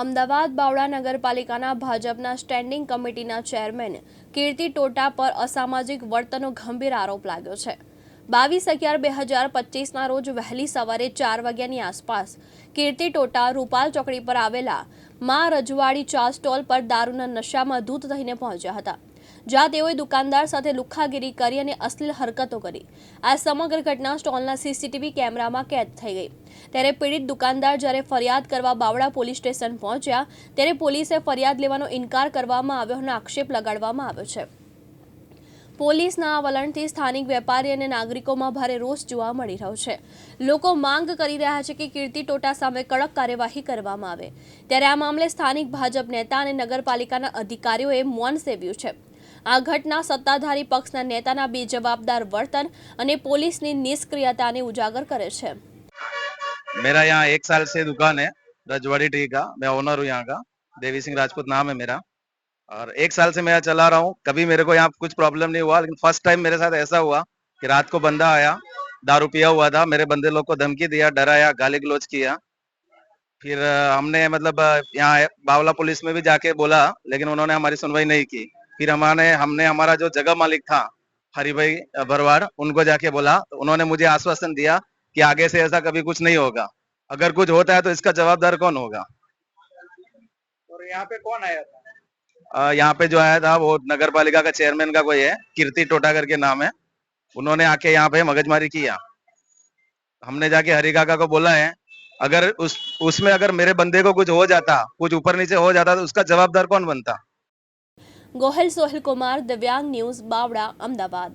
અમદાવાદ બાવળા નગરપાલિકાના ભાજપના સ્ટેન્ડિંગ કમિટીના ચેરમેન કીર્તિ ટોટા પર અસામાજિક વર્તનનો ગંભીર આરોપ લાગ્યો છે બાવીસ અગિયાર બે હજાર પચીસના રોજ વહેલી સવારે ચાર વાગ્યાની આસપાસ કીર્તિ ટોટા રૂપાલ ચોકડી પર આવેલા મા રજવાડી ચા સ્ટોલ પર દારૂના નશામાં ધૂત થઈને પહોંચ્યા હતા જ્યાં તેઓએ દુકાનદાર સાથે લુખ્ખાગીરી કરી અને અશ્લીલ હરકતો કરી આ સમગ્ર ઘટના સ્ટોલના સીસીટીવી કેમેરામાં કેદ થઈ ગઈ ત્યારે પીડિત દુકાનદાર જ્યારે ફરિયાદ કરવા બાવડા પોલીસ સ્ટેશન પહોંચ્યા ત્યારે પોલીસે ફરિયાદ લેવાનો ઇનકાર કરવામાં આવ્યો અને આક્ષેપ લગાડવામાં આવ્યો છે પોલીસના આ વલણથી સ્થાનિક વેપારી અને નાગરિકોમાં ભારે રોષ જોવા મળી રહ્યો છે લોકો માંગ કરી રહ્યા છે કે કીર્તિ ટોટા સામે કડક કાર્યવાહી કરવામાં આવે ત્યારે આ મામલે સ્થાનિક ભાજપ નેતા અને નગરપાલિકાના અધિકારીઓએ મૌન સેવ્યું છે આ ઘટના સત્તાધારી પક્ષના નેતાના બે જવાબદાર વર્તન અને પોલીસની નિષ્ક્રિયતાને ઉજાગર કરે છે. મેરા યહ 1 સાલ સે દુકાન હે રજવાડી ઠેકા મે ઓનર હુ યહગા દેવીસિંહ રાજપૂત નામે મેરા ઓર 1 સાલ સે મે યહ ચલા રહા હું કભી મેરે કો યહાં કુછ પ્રોબ્લેમ નહીં હુઆ લેકિન ફર્સ્ટ ટાઈમ મેરે સાથ એસા હુઆ કે રાત કો બંદા આયા दारू પિયા ہوا થા મેરે બંદે લોગો કો ધમકી દિયા ડરાયા ગાળે ગલોચ કિયા ફિર હમણે મતલબ યહાં बावલા પોલીસ મે ભી જાકે બોલા લેકિન ઉનોને હમારી સુનવાઈ નહીં કી फिर हमारे हमने हमारा जो जगह मालिक था हरि भाई भरवाड़ उनको जाके बोला तो उन्होंने मुझे आश्वासन दिया कि आगे से ऐसा कभी कुछ नहीं होगा अगर कुछ होता है तो इसका जवाबदार कौन होगा और यहाँ पे कौन आया था यहाँ पे जो आया था वो नगर पालिका का चेयरमैन का कोई है कीर्ति टोटागर के नाम है उन्होंने आके यहाँ पे मगजमारी किया हमने जाके हरि काका को बोला है अगर उस उसमें अगर मेरे बंदे को कुछ हो जाता कुछ ऊपर नीचे हो जाता तो उसका जवाबदार कौन बनता ગોહેલ સોહેલ કુમાર દિવ્યાંગ ન્યૂઝ બાવડા અમદાવાદ